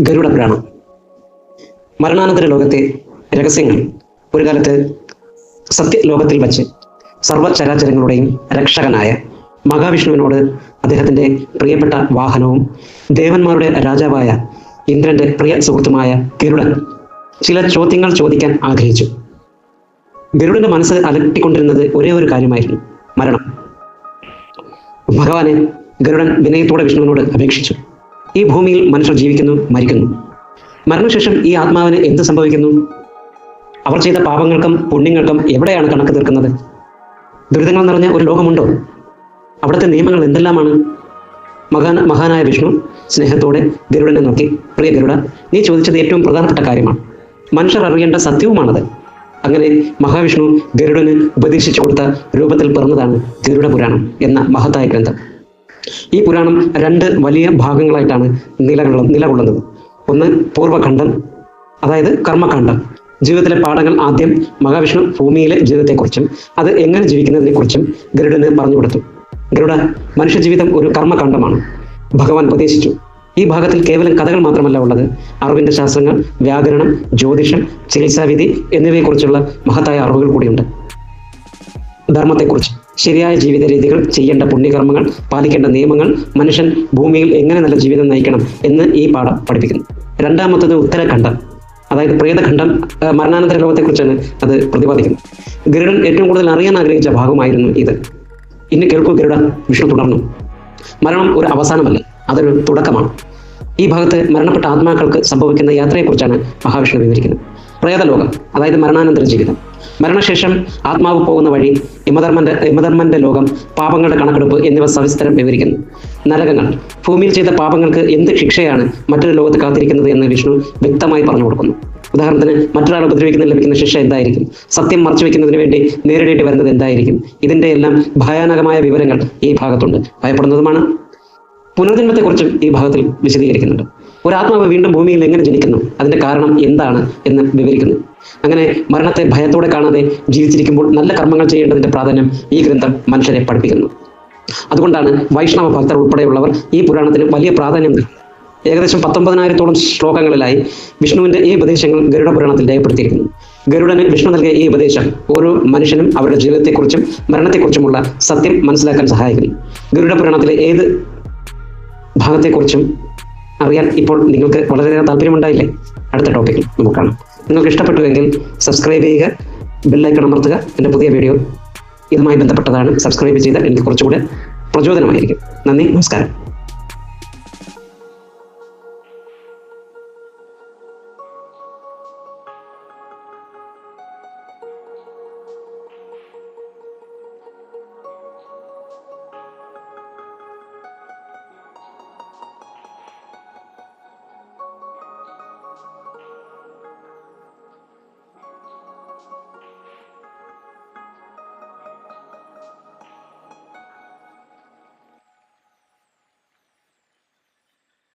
ഗരുഡ പുരാണം മരണാനന്തര ലോകത്തെ രഹസ്യങ്ങൾ. ഒരു കാലത്ത് സത്യലോകത്തിൽ വച്ച് സർവചരാചരങ്ങളുടെയും രക്ഷകനായ മഹാവിഷ്ണുവിനോട് അദ്ദേഹത്തിന്റെ പ്രിയപ്പെട്ട വാഹനവും ദേവന്മാരുടെ രാജാവായ ഇന്ദ്രന്റെ പ്രിയ സുഹൃത്തുമായ ഗരുഡൻ ചില ചോദ്യങ്ങൾ ചോദിക്കാൻ ആഗ്രഹിച്ചു. ഗരുഡന്റെ മനസ്സ് അലട്ടിക്കൊണ്ടിരുന്നത് ഒരേ ഒരു കാര്യമായിരുന്നു മരണം. ഭഗവാനെ ഗരുഡൻ വിനയത്തോടെ വിഷ്ണുവിനോട് അപേക്ഷിച്ചു. ഈ ഭൂമിയിൽ മനുഷ്യർ ജീവിക്കുന്നു മരിക്കുന്നു. മരണശേഷം ഈ ആത്മാവിന് എന്ത് സംഭവിക്കുന്നു? അവർ ചെയ്ത പാപങ്ങൾക്കും പുണ്യങ്ങൾക്കും എവിടെയാണ് കണക്ക് തീർക്കുന്നത്? ദുരിതങ്ങൾ നിറഞ്ഞ ഒരു ലോകമുണ്ടോ? അവിടുത്തെ നിയമങ്ങൾ എന്തെല്ലാമാണ്? മഹാൻ മഹാനായ വിഷ്ണു സ്നേഹത്തോടെ ഗരുഡനെ നോക്കി പ്രിയ ഗരുഡ നീ ചോദിച്ചത് ഏറ്റവും പ്രധാനപ്പെട്ട കാര്യമാണ്. മനുഷ്യർ അറിയേണ്ട സത്യവുമാണത്. അങ്ങനെ മഹാവിഷ്ണു ഗരുഡന് ഉപദേശിച്ചു കൊടുത്ത രൂപത്തിൽ പിറന്നതാണ് ഗരുഡ പുരാണം എന്ന മഹത്തായ ഗ്രന്ഥം. ഈ പുരാണം രണ്ട് വലിയ ഭാഗങ്ങളായിട്ടാണ് നിലകൊള്ള നിലകൊള്ളുന്നത്. ഒന്ന് പൂർവഖണ്ഡം അതായത് കർമ്മകാന്ഡം ജീവിതത്തിലെ പാഠങ്ങൾ ആദ്യം മഹാവിഷ്ണു ഭൂമിയിലെ ജീവിതത്തെക്കുറിച്ചും അത് എങ്ങനെ ജീവിക്കുന്നതിനെക്കുറിച്ചും ഗരുഡന് പറഞ്ഞു കൊടുത്തു. ഗരുഡ മനുഷ്യജീവിതം ഒരു കർമ്മകാന്ഡമാണ് ഭഗവാൻ ഉപദേശിച്ചു. ഈ ഭാഗത്തിൽ കേവലം കഥകൾ മാത്രമല്ല ഉള്ളത്. അറിവിന്റെ ശാസ്ത്രങ്ങൾ വ്യാകരണം ജ്യോതിഷം ചികിത്സാവിധി എന്നിവയെക്കുറിച്ചുള്ള മഹത്തായ അറിവുകൾ കൂടിയുണ്ട്. ധർമ്മത്തെക്കുറിച്ച്. ശരിയായ ജീവിത രീതികൾ ചെയ്യേണ്ട പുണ്യകർമ്മങ്ങൾ പാലിക്കേണ്ട നിയമങ്ങൾ മനുഷ്യൻ ഭൂമിയിൽ എങ്ങനെ നല്ല ജീവിതം നയിക്കണം എന്ന് ഈ പാഠം പഠിപ്പിക്കുന്നു. രണ്ടാമത്തത് ഉത്തരഖണ്ഡം. അതായത് പ്രേതഖണ്ഡം മരണാനന്തര ലോകത്തെക്കുറിച്ചാണ് അത് പ്രതിപാദിക്കുന്നത്. ഗരുഡൻ ഏറ്റവും കൂടുതൽ അറിയാൻ ആഗ്രഹിച്ച ഭാഗമായിരുന്നു ഇത്. ഇന്ന് കേൾക്കൂ ഗരുഡ വിഷ്ണു തുടർന്നു. മരണം ഒരു അവസാനമല്ല അതൊരു തുടക്കമാണ്. ഈ ഭാഗത്ത് മരണപ്പെട്ട ആത്മാക്കൾക്ക് സംഭവിക്കുന്ന യാത്രയെക്കുറിച്ചാണ് മഹാവിഷ്ണു വിവരിക്കുന്നത്. പ്രേതലോകം അതായത് മരണാനന്തര ജീവിതം. മരണശേഷം ആത്മാവ് പോകുന്ന വഴി യമധർമ്മന്റെ യമധർമ്മന്റെ ലോകം പാപങ്ങളുടെ കണക്കെടുപ്പ് എന്നിവ സവിസ്തരം വിവരിക്കുന്നു. നരകങ്ങൾ ഭൂമിയിൽ ചെയ്ത പാപങ്ങൾക്ക് എന്ത് ശിക്ഷയാണ് മറ്റൊരു ലോകത്ത് കാത്തിരിക്കുന്നത് എന്ന് വിഷ്ണു വ്യക്തമായി പറഞ്ഞു കൊടുക്കുന്നു. ഉദാഹരണത്തിന് മറ്റൊരാൾ ഉപദ്രവിക്കുന്നതിന് ലഭിക്കുന്ന ശിക്ഷ എന്തായിരിക്കും? സത്യം മറച്ചു വെക്കുന്നതിന് വേണ്ടി നേരിടേണ്ടി വരുന്നത് എന്തായിരിക്കും? ഇതിന്റെ എല്ലാം ഭയാനകമായ വിവരങ്ങൾ ഈ ഭാഗത്തുണ്ട്. ഭയപ്പെടുന്നതുമാണ്. പുനർജന്മത്തെക്കുറിച്ചും ഈ ഭാഗത്തിൽ വിശദീകരിക്കുന്നുണ്ട്. ഒരു ആത്മാവ് വീണ്ടും ഭൂമിയിൽ എങ്ങനെ ജനിക്കുന്നു? അതിന്റെ കാരണം എന്താണ് എന്ന് വിവരിക്കുന്നു. അങ്ങനെ മരണത്തെ ഭയത്തോടെ കാണാതെ ജീവിച്ചിരിക്കുമ്പോൾ നല്ല കർമ്മങ്ങൾ ചെയ്യേണ്ടതിന്റെ പ്രാധാന്യം ഈ ഗ്രന്ഥം മനുഷ്യരെ പഠിപ്പിക്കുന്നു. അതുകൊണ്ടാണ് വൈഷ്ണവ ഭക്തർ ഉൾപ്പെടെയുള്ളവർ ഈ പുരാണത്തിന് വലിയ പ്രാധാന്യം നൽകുന്നത്. ഏകദേശം പത്തൊമ്പതിനായിരത്തോളം ശ്ലോകങ്ങളിലായി വിഷ്ണുവിന്റെ ഈ ഉപദേശങ്ങൾ ഗരുഡ പുരാണത്തിൽ രേഖപ്പെടുത്തിയിരിക്കുന്നു. ഗരുഡന് വിഷ്ണു നൽകിയ ഈ ഉപദേശം ഓരോ മനുഷ്യനും അവരുടെ ജീവിതത്തെക്കുറിച്ചും മരണത്തെക്കുറിച്ചുമുള്ള സത്യം മനസ്സിലാക്കാൻ സഹായിക്കുന്നു. ഗരുഡ പുരാണത്തിലെ ഏത് ഭാഗത്തെക്കുറിച്ചും അറിയാൻ ഇപ്പോൾ നിങ്ങൾക്ക് വളരെയേറെ താല്പര്യമുണ്ടായില്ലേ? അടുത്ത ടോപ്പിക്കിൽ നമുക്ക് കാണാം. നിങ്ങൾക്ക് ഇഷ്ടപ്പെട്ടുവെങ്കിൽ സബ്സ്ക്രൈബ് ചെയ്യുക ബെല്ലൈക്കൺ അമർത്തുക. എന്റെ പുതിയ വീഡിയോ ഇതുമായി ബന്ധപ്പെട്ടതാണ്. സബ്സ്ക്രൈബ് ചെയ്താൽ എനിക്ക് കുറച്ചുകൂടെ പ്രചോദനമായിരിക്കും. നന്ദി നമസ്കാരം.